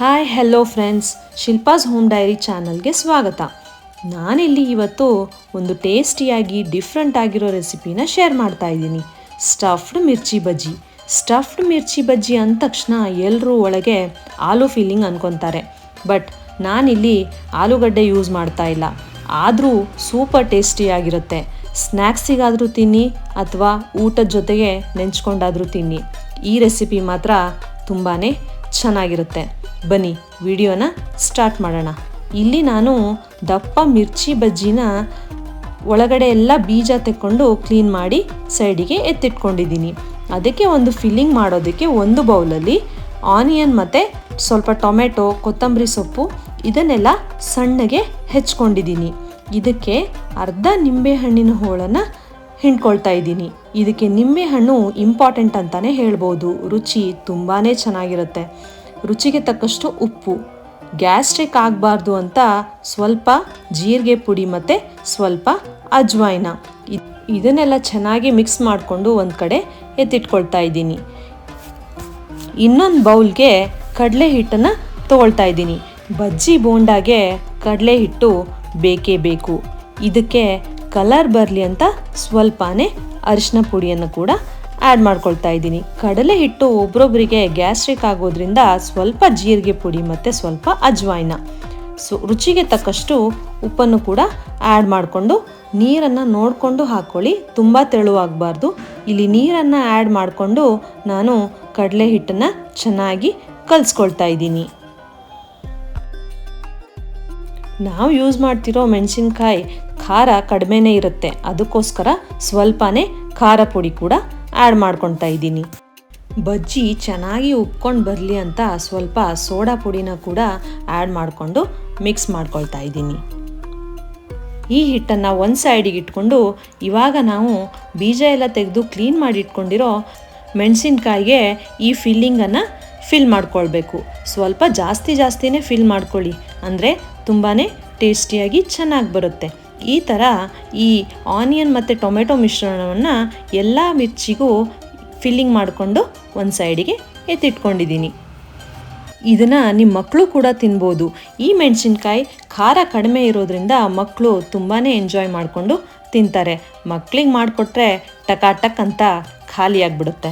Hello friends Shilpa's home diary ಚಾನಲ್ಗೆ ಸ್ವಾಗತ. ನಾನಿಲ್ಲಿ ಇವತ್ತು ಒಂದು ಟೇಸ್ಟಿಯಾಗಿ ಡಿಫ್ರೆಂಟ್ ಆಗಿರೋ ರೆಸಿಪಿನ ಶೇರ್ ಮಾಡ್ತಾ ಇದ್ದೀನಿ. ಸ್ಟಫ್ಡ್ ಮಿರ್ಚಿ ಬಜ್ಜಿ. ಸ್ಟಫ್ಡ್ ಮಿರ್ಚಿ ಬಜ್ಜಿ ಅಂದ ತಕ್ಷಣ ಎಲ್ಲರೂ ಒಳಗೆ ಆಲೂ ಫೀಲಿಂಗ್ ಅನ್ಕೊತಾರೆ. ಬಟ್ ನಾನಿಲ್ಲಿ ಆಲೂಗಡ್ಡೆ ಯೂಸ್ ಮಾಡ್ತಾ ಇಲ್ಲ. ಆದರೂ ಸೂಪರ್ ಟೇಸ್ಟಿಯಾಗಿರುತ್ತೆ ಸ್ನ್ಯಾಕ್ಸಿಗಾದರೂ ತಿನ್ನಿ ಅಥವಾ ಊಟದ ಜೊತೆಗೆ ನೆಂಚ್ಕೊಂಡಾದರೂ ತಿನ್ನಿ. ಈ ರೆಸಿಪಿ ಮಾತ್ರ ತುಂಬಾ ಚೆನ್ನಾಗಿರುತ್ತೆ. ಬನ್ನಿ, ವಿಡಿಯೋನ ಸ್ಟಾರ್ಟ್ ಮಾಡೋಣ. ಇಲ್ಲಿ ನಾನು ದಪ್ಪ ಮಿರ್ಚಿ ಬಜ್ಜಿನ ಒಳಗಡೆ ಎಲ್ಲ ಬೀಜ ತೆಕ್ಕೊಂಡು ಕ್ಲೀನ್ ಮಾಡಿ ಸೈಡಿಗೆ ಎತ್ತಿಟ್ಕೊಂಡಿದ್ದೀನಿ. ಅದಕ್ಕೆ ಒಂದು ಫಿಲ್ಲಿಂಗ್ ಮಾಡೋದಕ್ಕೆ ಒಂದು ಬೌಲಲ್ಲಿ ಆನಿಯನ್ ಮತ್ತು ಸ್ವಲ್ಪ ಟೊಮೆಟೊ, ಕೊತ್ತಂಬರಿ ಸೊಪ್ಪು ಇದನ್ನೆಲ್ಲ ಸಣ್ಣಗೆ ಹೆಚ್ಕೊಂಡಿದ್ದೀನಿ. ಇದಕ್ಕೆ ಅರ್ಧ ನಿಂಬೆಹಣ್ಣಿನ ಹೋಳನ್ನು ಹಿಂಡ್ಕೊಳ್ತಾ ಇದ್ದೀನಿ. ಇದಕ್ಕೆ ನಿಂಬೆಹಣ್ಣು ಇಂಪಾರ್ಟೆಂಟ್ ಅಂತಲೇ ಹೇಳ್ಬೋದು. ರುಚಿ ತುಂಬಾ ಚೆನ್ನಾಗಿರುತ್ತೆ. ರುಚಿಗೆ ತಕ್ಕಷ್ಟು ಉಪ್ಪು. ಗ್ಯಾಸ್ಟ್ರಿಕ್ ಆಗಬಾರ್ದು ಅಂತ ಸ್ವಲ್ಪ ಜೀರಿಗೆ ಪುಡಿ ಮತ್ತು ಸ್ವಲ್ಪ ಅಜ್ವಾಯಿನ. ಇದನ್ನೆಲ್ಲ ಚೆನ್ನಾಗಿ ಮಿಕ್ಸ್ ಮಾಡಿಕೊಂಡು ಒಂದು ಕಡೆ ಎತ್ತಿಟ್ಕೊಳ್ತಾ ಇದ್ದೀನಿ. ಇನ್ನೊಂದು ಬೌಲ್ಗೆ ಕಡಲೆ ಹಿಟ್ಟನ್ನು ತೊಗೊಳ್ತಾ ಇದ್ದೀನಿ. ಬಜ್ಜಿ ಬೋಂಡಾಗೆ ಕಡಲೆ ಹಿಟ್ಟು ಬೇಕೇ ಬೇಕು. ಇದಕ್ಕೆ ಕಲರ್ ಬರಲಿ ಅಂತ ಸ್ವಲ್ಪನೇ ಅರಿಶಿನ ಪುಡಿಯನ್ನು ಕೂಡ ಆ್ಯಡ್ ಮಾಡ್ಕೊಳ್ತಾ ಇದ್ದೀನಿ. ಕಡಲೆ ಹಿಟ್ಟು ಒಬ್ರೊಬ್ಬರಿಗೆ ಗ್ಯಾಸ್ಟ್ರಿಕ್ ಆಗೋದ್ರಿಂದ ಸ್ವಲ್ಪ ಜೀರಿಗೆ ಪುಡಿ ಮತ್ತು ಸ್ವಲ್ಪ ಅಜ್ವಾಯಿನ. ಸೊ, ರುಚಿಗೆ ತಕ್ಕಷ್ಟು ಉಪ್ಪನ್ನು ಕೂಡ ಆ್ಯಡ್ ಮಾಡಿಕೊಂಡು ನೀರನ್ನು ನೋಡಿಕೊಂಡು ಹಾಕ್ಕೊಳ್ಳಿ ತುಂಬ ತೆಳುವಾಗಬಾರ್ದು. ಇಲ್ಲಿ ನೀರನ್ನು ಆ್ಯಡ್ ಮಾಡಿಕೊಂಡು ನಾನು ಕಡಲೆ ಹಿಟ್ಟನ್ನು ಚೆನ್ನಾಗಿ ಕಲಿಸ್ಕೊಳ್ತಾ ಇದ್ದೀನಿ. ನಾವು ಯೂಸ್ ಮಾಡ್ತಿರೋ ಮೆಣಸಿನ್ಕಾಯಿ ಖಾರ ಕಡಿಮೆನೇ ಇರುತ್ತೆ. ಅದಕ್ಕೋಸ್ಕರ ಸ್ವಲ್ಪನೇ ಖಾರ ಪುಡಿ ಕೂಡ ಆ್ಯಡ್ ಮಾಡ್ಕೊಳ್ತಾ ಇದ್ದೀನಿ. ಬಜ್ಜಿ ಚೆನ್ನಾಗಿ ಉಪ್ಕೊಂಡು ಬರಲಿ ಅಂತ ಸ್ವಲ್ಪ ಸೋಡಾ ಪುಡಿನ ಕೂಡ ಆ್ಯಡ್ ಮಾಡಿಕೊಂಡು ಮಿಕ್ಸ್ ಮಾಡ್ಕೊಳ್ತಾ ಇದ್ದೀನಿ. ಈ ಹಿಟ್ಟನ್ನು ಒಂದು ಸೈಡಿಗೆ ಇಟ್ಕೊಂಡು ಇವಾಗ ನಾವು ಬೀಜ ಎಲ್ಲ ತೆಗೆದು ಕ್ಲೀನ್ ಮಾಡಿ ಇಟ್ಕೊಂಡಿರೋ ಮೆಣಸಿನ್ಕಾಯಿಗೆ ಈ ಫಿಲ್ಲಿಂಗನ್ನು ಫಿಲ್ ಮಾಡ್ಕೊಳ್ಬೇಕು. ಸ್ವಲ್ಪ ಜಾಸ್ತಿ ಜಾಸ್ತಿನೇ ಫಿಲ್ ಮಾಡ್ಕೊಳ್ಳಿ. ಅಂದರೆ ತುಂಬಾ ಟೇಸ್ಟಿಯಾಗಿ ಚೆನ್ನಾಗಿ ಬರುತ್ತೆ. ಈ ಥರ ಈ ಆನಿಯನ್ ಮತ್ತು ಟೊಮೆಟೊ ಮಿಶ್ರಣವನ್ನು ಎಲ್ಲ ಮಿರ್ಚಿಗೂ ಫಿಲ್ಲಿಂಗ್ ಮಾಡಿಕೊಂಡು ಒಂದು ಸೈಡಿಗೆ ಎತ್ತಿಟ್ಕೊಂಡಿದ್ದೀನಿ. ಇದನ್ನು ನಿಮ್ಮ ಮಕ್ಕಳು ಕೂಡ ತಿನ್ಬೋದು. ಈ ಮೆಣಸಿನ್ಕಾಯಿ ಖಾರ ಕಡಿಮೆ ಇರೋದ್ರಿಂದ ಮಕ್ಕಳು ತುಂಬಾ ಎಂಜಾಯ್ ಮಾಡಿಕೊಂಡು ತಿಂತಾರೆ. ಮಕ್ಕಳಿಗೆ ಮಾಡಿಕೊಟ್ರೆ ಟಕಾಟಕ್ ಅಂತ ಖಾಲಿಯಾಗಿಬಿಡುತ್ತೆ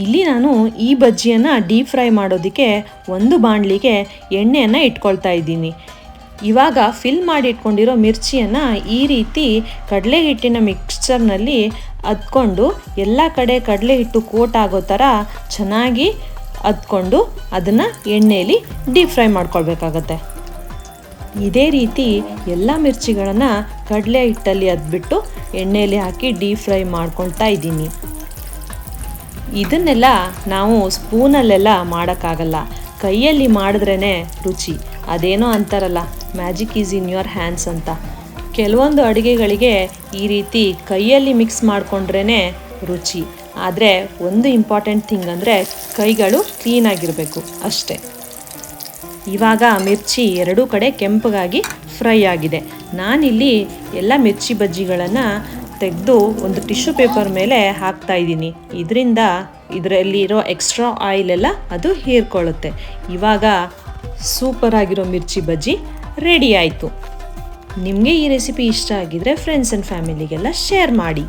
ಇಲ್ಲಿ ನಾನು ಈ ಬಜ್ಜಿಯನ್ನು ಡೀಪ್ ಫ್ರೈ ಮಾಡೋದಕ್ಕೆ ಒಂದು ಬಾಣಲಿಗೆ ಎಣ್ಣೆಯನ್ನು ಇಟ್ಕೊಳ್ತಾ ಇದ್ದೀನಿ. ಇವಾಗ ಫಿಲ್ ಮಾಡಿ ಇಟ್ಕೊಂಡಿರೋ ಮಿರ್ಚಿಯನ್ನು ಈ ರೀತಿ ಕಡಲೆ ಹಿಟ್ಟಿನ ಮಿಕ್ಸ್ಚರ್ನಲ್ಲಿ ಅದ್ಕೊಂಡು ಎಲ್ಲ ಕಡೆ ಕಡಲೆ ಹಿಟ್ಟು ಕೋಟ್ ಆಗೋ ಥರ ಚೆನ್ನಾಗಿ ಅದ್ಕೊಂಡು ಅದನ್ನು ಎಣ್ಣೆಯಲ್ಲಿ ಡೀಪ್ ಫ್ರೈ ಮಾಡ್ಕೊಳ್ಬೇಕಾಗತ್ತೆ. ಇದೇ ರೀತಿ ಎಲ್ಲ ಮಿರ್ಚಿಗಳನ್ನು ಕಡಲೆ ಹಿಟ್ಟಲ್ಲಿ ಅದ್ಬಿಟ್ಟು ಎಣ್ಣೆಯಲ್ಲಿ ಹಾಕಿ ಡೀಪ್ ಫ್ರೈ ಮಾಡ್ಕೊಳ್ತಾ ಇದ್ದೀನಿ. ಇದನ್ನೆಲ್ಲ ನಾವು ಸ್ಪೂನಲ್ಲೆಲ್ಲ ಮಾಡೋಕ್ಕಾಗಲ್ಲ. ಕೈಯಲ್ಲಿ ಮಾಡಿದ್ರೇ ರುಚಿ. ಅದೇನೋ ಅಂತಾರಲ್ಲ magic is in your hands ಅಂತ. ಕೆಲವೊಂದು ಅಡುಗೆಗಳಿಗೆ ಈ ರೀತಿ ಕೈಯಲ್ಲಿ ಮಿಕ್ಸ್ ಮಾಡಿಕೊಂಡ್ರೇ ರುಚಿ. ಆದರೆ ಒಂದು ಇಂಪಾರ್ಟೆಂಟ್ ಥಿಂಗ್ ಅಂದರೆ ಕೈಗಳು ಕ್ಲೀನಾಗಿರಬೇಕು ಅಷ್ಟೇ. ಇವಾಗ ಮಿರ್ಚಿ ಎರಡೂ ಕಡೆ ಕೆಂಪಗಾಗಿ ಫ್ರೈ ಆಗಿದೆ. ನಾನಿಲ್ಲಿ ಎಲ್ಲ ಮಿರ್ಚಿ ಬಜ್ಜಿಗಳನ್ನು ತೆಗೆದು ಒಂದು ಟಿಶ್ಯೂ ಪೇಪರ್ ಮೇಲೆ ಹಾಕ್ತಾ ಇದ್ದೀನಿ. ಇದರಿಂದ ಇದರಲ್ಲಿರೋ ಎಕ್ಸ್ಟ್ರಾ ಆಯಿಲೆಲ್ಲ ಅದು ಹೀರ್ಕೊಳ್ಳುತ್ತೆ. ಇವಾಗ ಸೂಪರ್ ಆಗಿರೋ ಮಿರ್ಚಿ ಬಜ್ಜಿ ರೆಡಿ ಆಯಿತು. ನಿಮಗೆ ಈ ರೆಸಿಪಿ ಇಷ್ಟ ಆಗಿದ್ರೆ ಫ್ರೆಂಡ್ಸ್ ಆ್ಯಂಡ್ ಫ್ಯಾಮಿಲಿಗೆಲ್ಲ ಶೇರ್ ಮಾಡಿ.